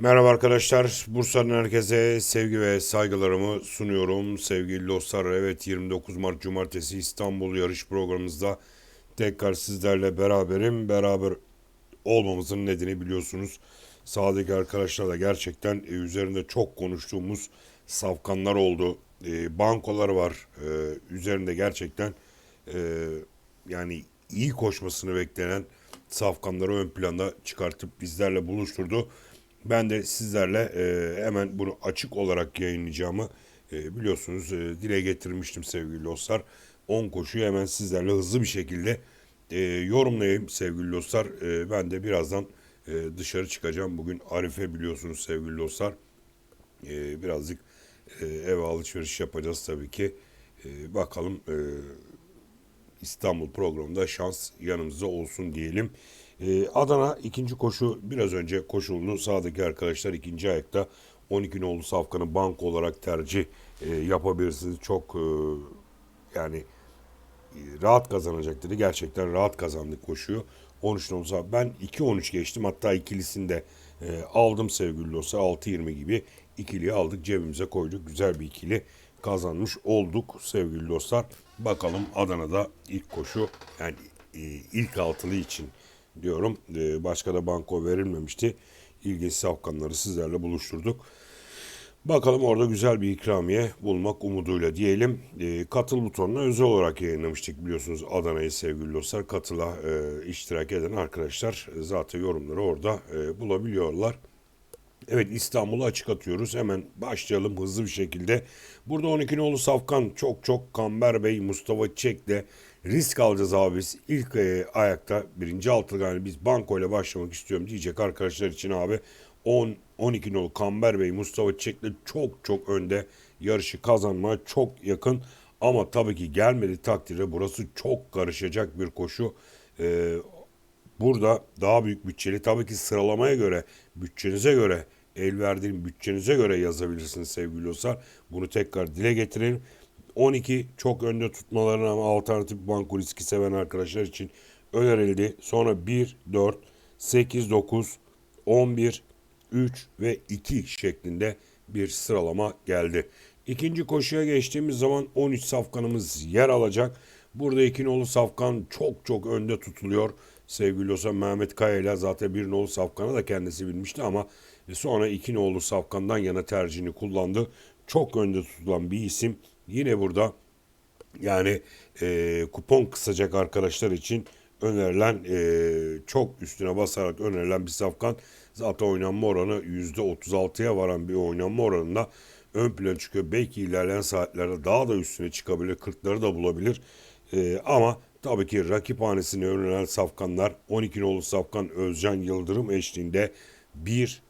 Merhaba arkadaşlar. Bursa'nın herkese sevgi ve saygılarımı sunuyorum. Sevgili dostlar, evet 29 Mart Cumartesi İstanbul yarış programımızda tekrar sizlerle beraberim. Beraber olmamızın nedeni biliyorsunuz. Sağdaki arkadaşlarla gerçekten e, üzerinde çok konuştuğumuz safkanlar oldu. E, bankolar var. E, üzerinde gerçekten yani iyi koşmasını beklenen safkanları ön planda çıkartıp bizlerle buluşturdu. Ben de sizlerle e, hemen bunu açık olarak yayınlayacağımı e, biliyorsunuz e, dile getirmiştim sevgili dostlar. 10 koşuyu hemen sizlerle hızlı bir şekilde e, yorumlayayım sevgili dostlar. E, ben de birazdan e, dışarı çıkacağım. Bugün Arife biliyorsunuz sevgili dostlar. E, birazcık e, ev alışveriş yapacağız tabii ki. E, bakalım e, İstanbul programında şans yanımızda olsun diyelim. Ee, Adana ikinci koşu biraz önce koşulunu sağdaki arkadaşlar ikinci ayakta 12 nolu safkanı bank olarak tercih e, yapabilirsiniz. Çok e, yani e, rahat kazanacak dedi. Gerçekten rahat kazandık koşuyu. 13 nolu saf- Ben 2-13 geçtim. Hatta ikilisinde e, aldım sevgili dostlar. 6-20 gibi ikiliyi aldık cebimize koyduk. Güzel bir ikili kazanmış olduk sevgili dostlar. Bakalım Adana'da ilk koşu yani e, ilk altılı için diyorum. E, başka da banko verilmemişti. İlginç safkanları sizlerle buluşturduk. Bakalım orada güzel bir ikramiye bulmak umuduyla diyelim. E, katıl butonuna özel olarak yayınlamıştık biliyorsunuz Adana'yı sevgili dostlar. Katıla e, iştirak eden arkadaşlar zaten yorumları orada e, bulabiliyorlar. Evet İstanbul'u açık atıyoruz. Hemen başlayalım hızlı bir şekilde. Burada 12 nolu Safkan çok çok Kamber Bey, Mustafa Çek'le risk alacağız abi biz. İlk e, ayakta birinci altılı yani biz banko ile başlamak istiyorum diyecek arkadaşlar için abi. 10 12 nolu Kamber Bey, Mustafa Çek'le çok çok önde yarışı kazanmaya çok yakın. Ama tabii ki gelmedi takdirde burası çok karışacak bir koşu. Ee, Burada daha büyük bütçeli tabii ki sıralamaya göre, bütçenize göre, el verdiğim bütçenize göre yazabilirsiniz sevgili dostlar. Bunu tekrar dile getirelim. 12 çok önde tutmalarına ama alternatif banko riski seven arkadaşlar için önerildi. Sonra 1, 4, 8, 9, 11, 3 ve 2 şeklinde bir sıralama geldi. İkinci koşuya geçtiğimiz zaman 13 safkanımız yer alacak. Burada iki nolu safkan çok çok önde tutuluyor. Sevgili olsa Mehmet Kaya ile zaten bir nolu safkanı da kendisi bilmişti ama sonra iki nolu safkandan yana tercihini kullandı. Çok önde tutulan bir isim. Yine burada yani e, kupon kısacak arkadaşlar için önerilen e, çok üstüne basarak önerilen bir safkan. Zaten oynanma oranı %36'ya varan bir oynanma oranında ön plana çıkıyor. Belki ilerleyen saatlerde daha da üstüne çıkabilir. 40'ları da bulabilir. E, ama tabii ki rakip hanesine önerilen safkanlar 12 nolu safkan Özcan Yıldırım eşliğinde 1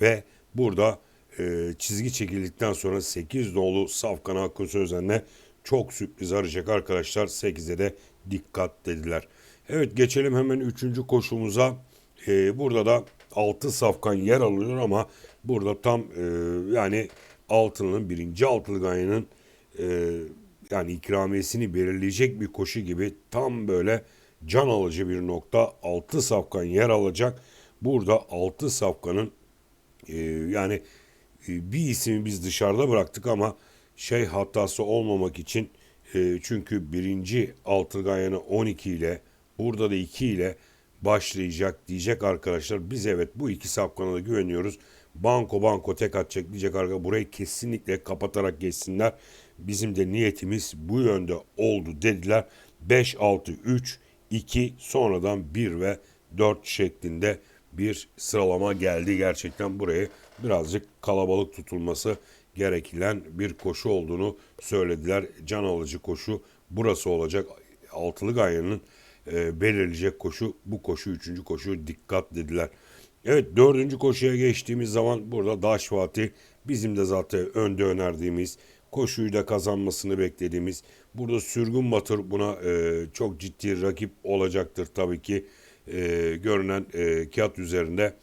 ve burada e, çizgi çekildikten sonra 8 nolu Safkan Hakkı Sözen'le çok sürpriz arayacak arkadaşlar. 8'e de dikkat dediler. Evet geçelim hemen 3. koşumuza. E, burada da 6 Safkan yer alıyor ama burada tam e, yani altının birinci altılı ganyanın e, yani ikramiyesini belirleyecek bir koşu gibi tam böyle can alıcı bir nokta 6 Safkan yer alacak. Burada 6 Safkan'ın e, yani bir ismi biz dışarıda bıraktık ama şey hatası olmamak için e, çünkü birinci Altılgayan'ı 12 ile burada da 2 ile başlayacak diyecek arkadaşlar. Biz evet bu iki safkana da güveniyoruz. Banko banko tek atacak diyecek arkadaşlar. Burayı kesinlikle kapatarak geçsinler. Bizim de niyetimiz bu yönde oldu dediler. 5, 6, 3, 2 sonradan 1 ve 4 şeklinde bir sıralama geldi. Gerçekten buraya birazcık kalabalık tutulması gereken bir koşu olduğunu söylediler. Can alıcı koşu burası olacak. Altılı Gayan'ın e, belirleyecek koşu bu koşu üçüncü koşu dikkat dediler. Evet dördüncü koşuya geçtiğimiz zaman burada Daş Fatih bizim de zaten önde önerdiğimiz koşuyu da kazanmasını beklediğimiz burada Sürgün Batır buna e, çok ciddi rakip olacaktır tabii ki e, görünen e, kağıt üzerinde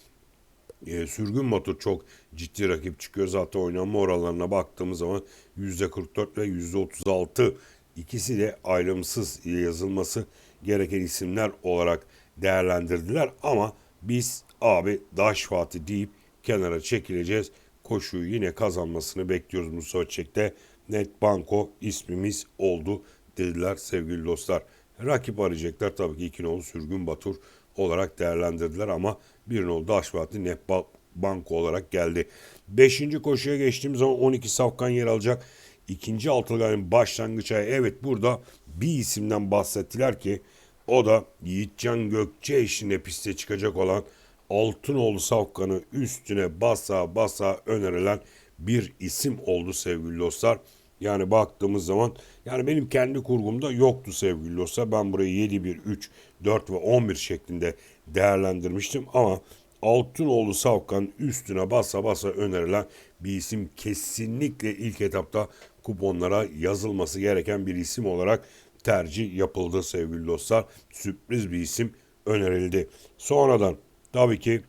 e, Sürgün Batur çok ciddi rakip çıkıyor. Zaten oynanma oranlarına baktığımız zaman %44 ve %36 ikisi de ayrımsız yazılması gereken isimler olarak değerlendirdiler. Ama biz abi Daş Fatih deyip kenara çekileceğiz. Koşuyu yine kazanmasını bekliyoruz Mustafa Çek'te. Net Banko ismimiz oldu dediler sevgili dostlar. Rakip arayacaklar tabii ki iki nolu Sürgün Batur olarak değerlendirdiler ama bir nolu Daşvatlı Net Ba- Banko olarak geldi. Beşinci koşuya geçtiğim zaman 12 safkan yer alacak. İkinci altılganın başlangıç ayı. Evet burada bir isimden bahsettiler ki o da Yiğitcan Gökçe eşliğinde piste çıkacak olan Altınoğlu Safkan'ı üstüne basa basa önerilen bir isim oldu sevgili dostlar. Yani baktığımız zaman yani benim kendi kurgumda yoktu sevgili dostlar. Ben burayı 7, 1, 3, 4 ve 11 şeklinde değerlendirmiştim ama Altınoğlu Savkan üstüne basa basa önerilen bir isim kesinlikle ilk etapta kuponlara yazılması gereken bir isim olarak tercih yapıldı sevgili dostlar. Sürpriz bir isim önerildi. Sonradan tabii ki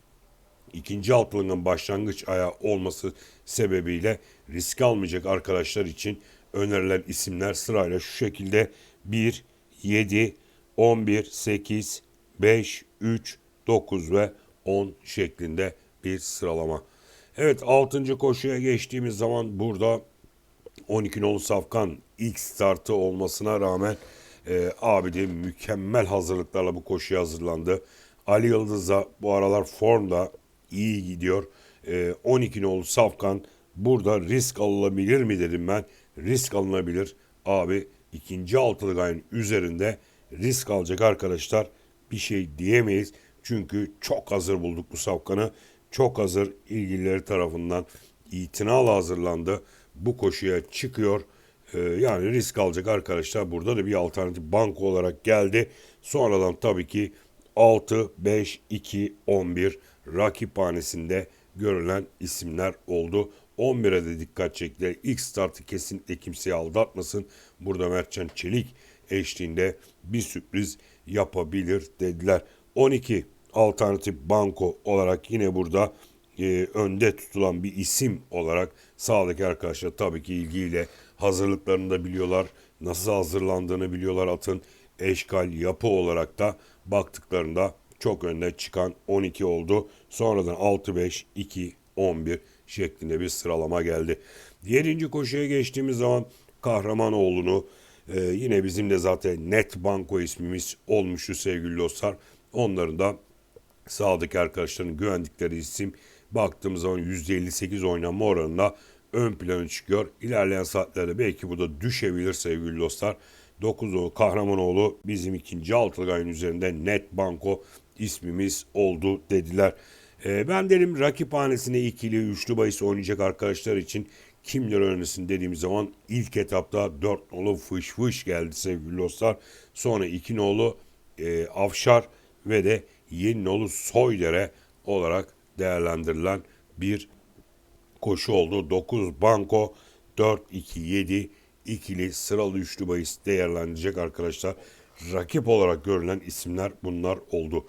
ikinci altılığın başlangıç ayağı olması sebebiyle risk almayacak arkadaşlar için önerilen isimler sırayla şu şekilde 1, 7, 11, 8, 5, 3, 9 ve 10 şeklinde bir sıralama. Evet 6. koşuya geçtiğimiz zaman burada 12 nolu Safkan ilk startı olmasına rağmen e, abi de mükemmel hazırlıklarla bu koşuya hazırlandı. Ali Yıldız da bu aralar formda iyi gidiyor. E, 12 nolu Safkan burada risk alınabilir mi dedim ben. Risk alınabilir. Abi ikinci altılı gayın üzerinde risk alacak arkadaşlar bir şey diyemeyiz. Çünkü çok hazır bulduk bu Safkan'ı. Çok hazır ilgilileri tarafından itinayla hazırlandı. Bu koşuya çıkıyor. Ee, yani risk alacak arkadaşlar. Burada da bir alternatif banko olarak geldi. Sonradan tabii ki 6, 5, 2, 11 rakiphanesinde görülen isimler oldu. 11'e de dikkat çektiler. İlk startı kesinlikle kimseyi aldatmasın. Burada Mertcan Çelik eşliğinde bir sürpriz yapabilir dediler. 12 alternatif banko olarak yine burada e, önde tutulan bir isim olarak sağdaki arkadaşlar tabii ki ilgiyle hazırlıklarını da biliyorlar. Nasıl hazırlandığını biliyorlar atın eşkal yapı olarak da baktıklarında çok önde çıkan 12 oldu. Sonradan 6, 5, 2, 11 şeklinde bir sıralama geldi. Yedinci koşuya geçtiğimiz zaman Kahramanoğlu'nu e, yine bizim de zaten Net Banko ismimiz olmuştu sevgili dostlar. Onların da sağdaki arkadaşların güvendikleri isim baktığımız zaman %58 oynanma oranında ön plana çıkıyor. İlerleyen saatlerde belki bu da düşebilir sevgili dostlar. 9 Kahramanoğlu bizim ikinci altılgayın üzerinde net banko ismimiz oldu dediler. Ee, ben derim rakiphanesine ikili, üçlü bahis oynayacak arkadaşlar için kimler oynansın dediğim zaman ilk etapta 4 nolu fış fış geldi sevgili dostlar. Sonra 2 nolu e, Avşar ve de yeni nolu Soydere olarak değerlendirilen bir koşu oldu. 9 banko 4 2 7 ikili sıralı üçlü bahis değerlendirecek arkadaşlar. Rakip olarak görülen isimler bunlar oldu.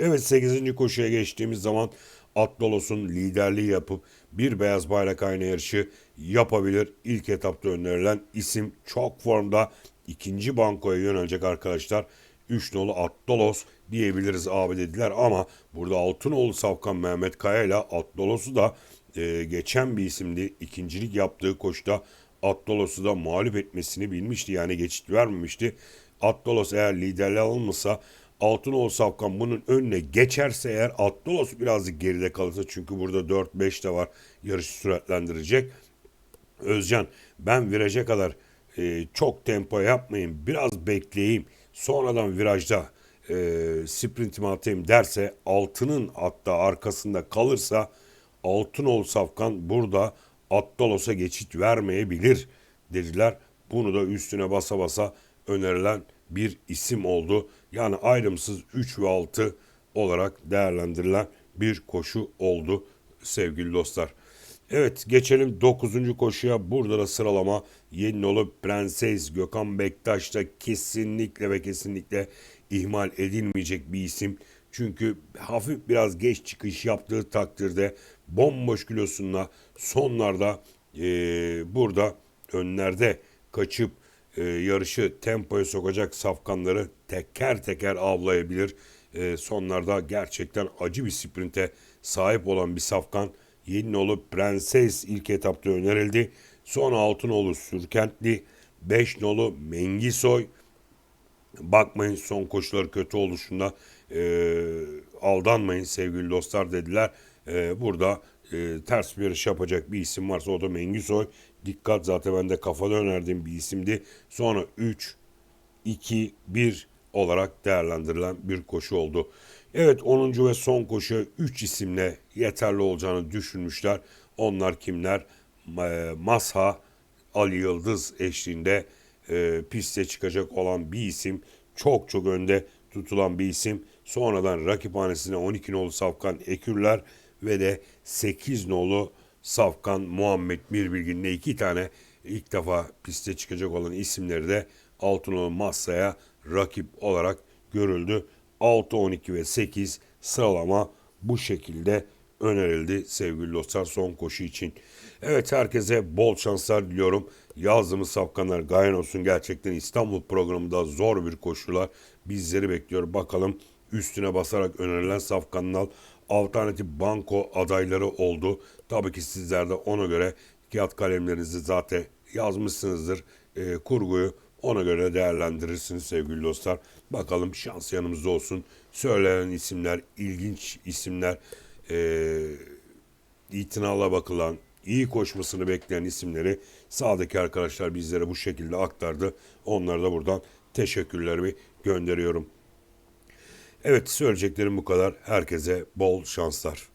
Evet 8. koşuya geçtiğimiz zaman Atdolos'un liderliği yapıp bir beyaz bayrak aynı yarışı yapabilir. İlk etapta önerilen isim çok formda ikinci bankoya yönelecek arkadaşlar. 3 nolu Atdolos diyebiliriz abi dediler ama burada Altınoğlu Savkan Mehmet Kaya ile Atdolos'u da e, geçen bir isimdi. İkincilik yaptığı koşuda Atdolos'u da mağlup etmesini bilmişti. Yani geçit vermemişti. Atdolos eğer liderliğe alınmasa Altınoğlu Safkan bunun önüne geçerse eğer Atdolos birazcık geride kalırsa çünkü burada 4-5 de var yarışı süratlendirecek. Özcan ben viraja kadar e, çok tempo yapmayayım biraz bekleyeyim sonradan virajda e, sprintimi atayım derse altının hatta arkasında kalırsa Altınoğlu Safkan burada Attolos'a geçit vermeyebilir dediler. Bunu da üstüne basa basa önerilen bir isim oldu. Yani ayrımsız 3 ve 6 olarak değerlendirilen bir koşu oldu sevgili dostlar. Evet geçelim 9. koşuya. Burada da sıralama Yeninoğlu Prenses Gökhan Bektaş da kesinlikle ve kesinlikle ihmal edilmeyecek bir isim. Çünkü hafif biraz geç çıkış yaptığı takdirde bomboş kilosunda sonlarda e, burada önlerde kaçıp e, yarışı tempoya sokacak safkanları teker teker avlayabilir. E, sonlarda gerçekten acı bir sprinte sahip olan bir safkan 7 nolu Prenses ilk etapta önerildi. Sonra 6 nolu Sürkentli, 5 nolu Mengisoy, bakmayın son koşuları kötü oluşunda e, aldanmayın sevgili dostlar dediler. E, burada e, ters bir yarış yapacak bir isim varsa o da Mengisoy. Dikkat zaten ben de kafada önerdiğim bir isimdi. Sonra 3, 2, 1 olarak değerlendirilen bir koşu oldu. Evet 10. ve son koşu 3 isimle yeterli olacağını düşünmüşler. Onlar kimler? Ma- Masha, Ali Yıldız eşliğinde e, piste çıkacak olan bir isim. Çok çok önde tutulan bir isim. Sonradan rakiphanesine 12 nolu Safkan Ekürler ve de 8 nolu Safkan Muhammed Mirbilgin'le iki tane ilk defa piste çıkacak olan isimleri de Altınolu Massa'ya rakip olarak görüldü. 6, 12 ve 8 sıralama bu şekilde önerildi sevgili dostlar son koşu için. Evet herkese bol şanslar diliyorum. Yazdığımız safkanlar gayen olsun. Gerçekten İstanbul programında zor bir koşular bizleri bekliyor. Bakalım üstüne basarak önerilen safkanlar alternatif banko adayları oldu. Tabii ki sizler de ona göre kağıt kalemlerinizi zaten yazmışsınızdır. Ee, kurguyu ona göre değerlendirirsiniz sevgili dostlar. Bakalım şans yanımızda olsun. Söylenen isimler, ilginç isimler, ee, itinala bakılan, iyi koşmasını bekleyen isimleri sağdaki arkadaşlar bizlere bu şekilde aktardı. Onlara da buradan teşekkürlerimi gönderiyorum. Evet söyleyeceklerim bu kadar. Herkese bol şanslar.